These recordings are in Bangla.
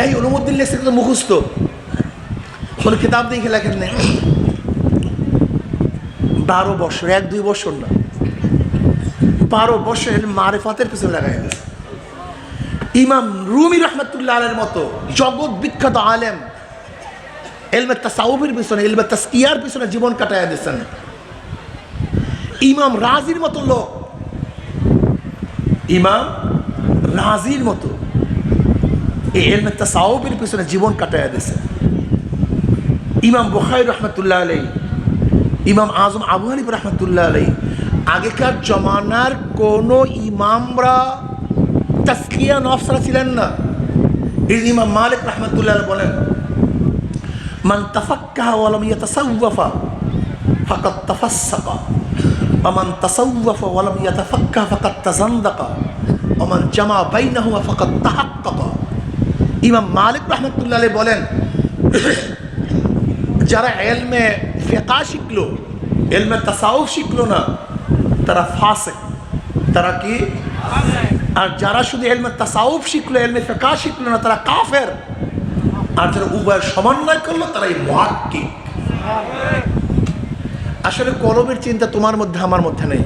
ইয়াহি অনুমুদ্দিন লেখছে, কিন্তু মুখস্থ। কোনো কিতাব দেখে লেখেন নেই। বারো বছর, এক, দুই বছর না। বারো বছর মারেফাতের পিছনে লাগাই গেছে। ইমাম রুমি রহমতুল্লাহ আলের মতো জগৎ বিখ্যাত আলেম এলমে তাসাউফের পিছনে, এলমে তাস্কিয়ার পিছনে জীবন কাটায় দিয়েছেন। ইমাম রাজির মতো লোক। ইমাম রাজির মতো। এই এলমে তাসাউফের পিছনে জীবন কাটায় দিয়েছেন ইমাম বুখারি রহমতুল্লাহ আলাই ইমাম আজম আবু হানিফ রহমতুল্লাহ আলাই আগেকার জমানার কোনো ইমামরা তাস্কিয়া নফসরা ছিলেন না এই ইমাম মালিক রহমতুল্লাহ আলাইহি বলেন মান তাফাক্কাহা ওয়ালাম ইয়াতাসাওয়াফা ফাকাদ তাফাসসাকা ومن تصوف ولم يتفكه فقد تزندق ومن جمع بينهما فقد تحقق ইমাম মালিক রহমতুল্লাহ বলেন, যারা এলমে ফেকা শিখলো, এলমে তাসাউফ শিখলো না, তারা ফাসে তারা কি? আর যারা শুধু এলমে তাসাউফ শিখলো, এলমে ফেকা শিখলো না, তারা কাফের। আর যারা উভয়ের সমন্বয় করল তারা এই মহাক্কিক। আসলে কলমের চিন্তা তোমার মধ্যে, আমার মধ্যে নেই।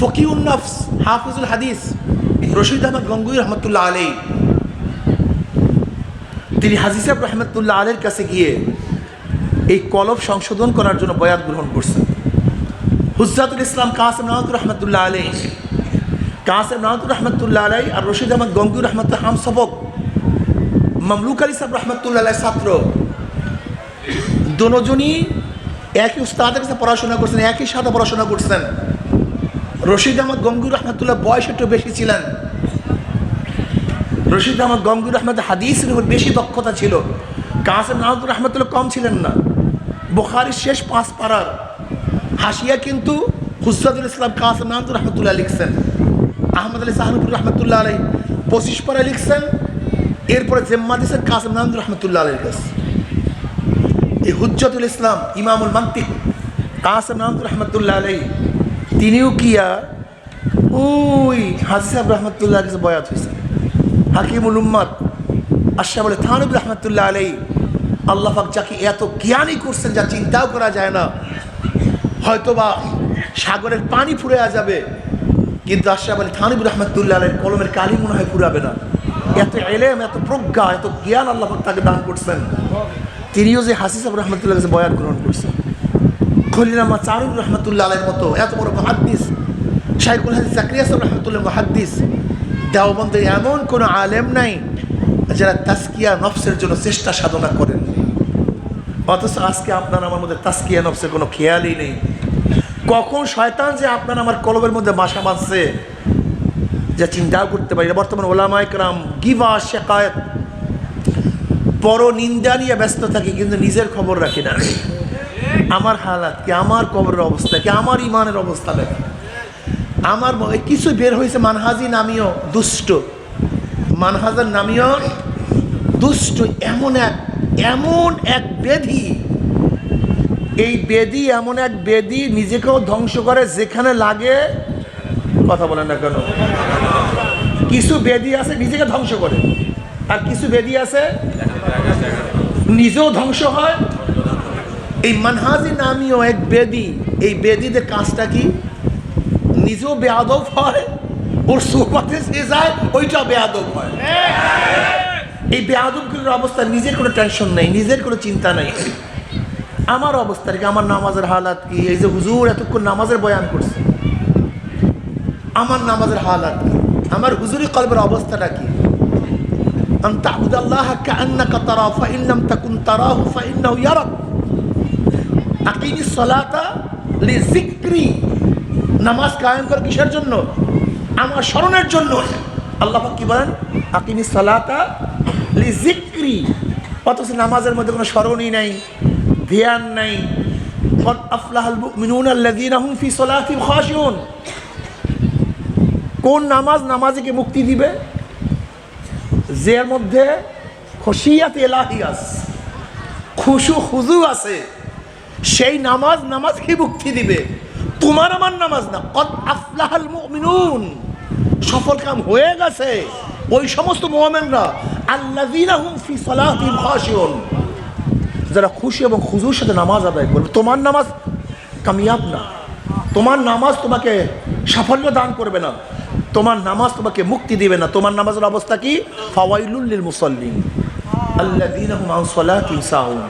ফকিউন নফস, হাফিজুল হাদিস রশিদ আহমদ গঙ্গুই রহমতুল্লাহ আলী তিনি হাজি সাহেব রহমতুল্লাহ আলের কাছে গিয়ে এই কলব সংশোধন করার জন্য বয়াত গ্রহণ করছেন। হুজাতুল ইসলাম কাসেম নাহাতুর রহমতুল্লাহ আলী কাসেম নাহাতুর রহমতুল্লাহ আলাই আর রশিদ আহমদ গঙ্গুর রহমত হাম সবক মামলুক আলী সাহেব রহমতুল্লাহ আলাই ছাত্র। দুজনই একই উস্তাদের কাছে পড়াশোনা করছেন, একই সাথে পড়াশোনা করছেন। রশিদ আহমদ গঙ্গুর রহমতুল্লাহ বয়স একটু বেশি ছিলেন। রশিদ আহমদ গঙ্গুর রহমদ উপর বেশি দক্ষতা ছিল। কাসেম নাহাদুর রহমতুল্লাহ কম ছিলেন না। বুখারির শেষ পাঁচ পাড়ার হাসিয়া কিন্তু হুসাদুল ইসলাম কাসেম নাহাদুর রহমতুল্লাহ লিখছেন। আহমদ আলী সাহানুপুর রহমতুল্লাহ আলাই পঁচিশ পাড়া লিখছেন। এরপরে জেম্মা দিয়েছেন কাসেম নাহাদুর রহমতুল্লাহ আলীর কাছে। এই হুজ্জতুল ইসলাম ইমামুল মান্তিক কাসেম নাহাদুর রহমতুল্লাহ আলাই তিনিও কিয়া ওই হাজি সাহেব রহমতুল্লাহ কাছে বয়াত হয়েছেন হাকিমুল উম্মাদ আশা বলে থানব রহমতুল্লাহ আলাই আল্লাহাক যাকে এত জ্ঞানই করছেন যা চিন্তাও করা যায় না। হয়তোবা সাগরের পানি ফুরে যাবে, কিন্তু আশা বলে থানব রহমতুল্লাহ আলের কলমের কালি মনে হয় ফুরাবে না। এত এলেম, এত প্রজ্ঞা, এত জ্ঞান আল্লাহ তাকে দান করছেন। তিনিও যে হাসি সাহেব রহমতুল্লাহ কাছে বয়ান গ্রহণ করছেন। খলিনামা চারুল রহমতুল্লাহ আলের মতো, এত বড় মহাদ্দিস। শাহিকুল হাদিস জাকরিয়া সাহেব রহমতুল্লাহ মহাদ্দিস। দেওবন্দের এমন কোনো আলেম নাই যারা তাস্কিয়া নফসের জন্য চেষ্টা সাধনা করেন। অথচ আজকে আপনার আমার মধ্যে তাস্কিয়া নফসের কোনো খেয়ালই নেই। কখন শয়তান যে আপনার আমার কলবের মধ্যে বাসা বাঁধছে, যা চিন্তাও করতে পারি না। বর্তমান ওলামাইকরাম গিবা শেকায়ত। বড় নিন্দা নিয়ে ব্যস্ত থাকি, কিন্তু নিজের খবর রাখি না। আমার হালাত কি? আমার কবরের অবস্থা কি? আমার ইমানের অবস্থা দেখি আমার কিছু বের হয়েছে, মানহাজি নামীয় দুষ্ট। মানহাজার নামীয় দুষ্ট এমন এক এমন এক বেধি এই বেদি এমন এক বেদি নিজেকেও ধ্বংস করে যেখানে লাগে। কথা বলেন না কেন? কিছু বেদি আছে নিজেকে ধ্বংস করে। আর কিছু বেদি আছে নিজেও ধ্বংস হয় এই মানহাজি নামীয় এক বেদি। এই বেদিদের কাজটা কি? নিজেও বেয়াদব হয়, ওর সুপাতে সে যায় ওইটা বেয়াদব হয়। এই বেয়াদবগুলোর অবস্থা নিজের কোনো টেনশন নেই, নিজের কোনো চিন্তা নেই। আমার অবস্থা কি? আমার নামাজের হালাত কি? এই যে হুজুর এতক্ষণ নামাজের বয়ান করছে। আমার নামাজের হালাত কি? আমার হুজুরি কলবের অবস্থাটা কি? আন্তা আবুদাল্লাহ কান্না কাতারা ফাইন্নাম তাকুন তারাহু ফাইন্নাউ ইয়ারা فإنه يراك أقيم الصلاة لذكري নামাজ কায়েম কর কিসের জন্য আমার স্মরণের জন্য আল্লাহ পাক কি বলেন আকিমি সালাতা লি জিক্রি অথচ নামাজের মধ্যে কোনো স্মরণই নাই ধ্যান নাই قد أفلح المؤمنون الذين هم في صلاتهم خاشعون কোন নামাজ নামাজকে মুক্তি দিবে যার মধ্যে খসিয়াত এলাহি আছে খুশু খুজু আছে সেই নামাজ নামাজ কি মুক্তি দিবে? তোমার আমার নামাজ না। কত আফলাহাল মুমিনুন। সফল কাম হয়ে গেছে। ওই সমস্ত মোহামেনরা আল্লাযীনা হুম ফি যারা খুশি এবং খুজুর সাথে নামাজ আদায় করবে। তোমার নামাজ কামিয়াব না। তোমার নামাজ তোমাকে সাফল্য দান করবে না। তোমার নামাজ তোমাকে মুক্তি দিবে না। তোমার নামাজের অবস্থা কি? ফাওয়াইলুল মুসল্লিন। আল্লাযীনা হুম আন সালাতিহিম সাহুন।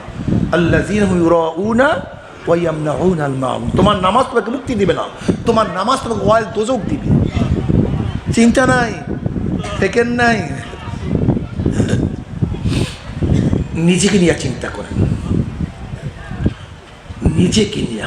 তোমার নামাজ তোমাকে মুক্তি দিবে না। তোমার নামাজ তোমাকে ওয়াল দোজক দিবে। চিন্তা নাই সেকেন্ড নাই। নিজেকে নিয়ে চিন্তা করেন। নিজেকে নিয়ে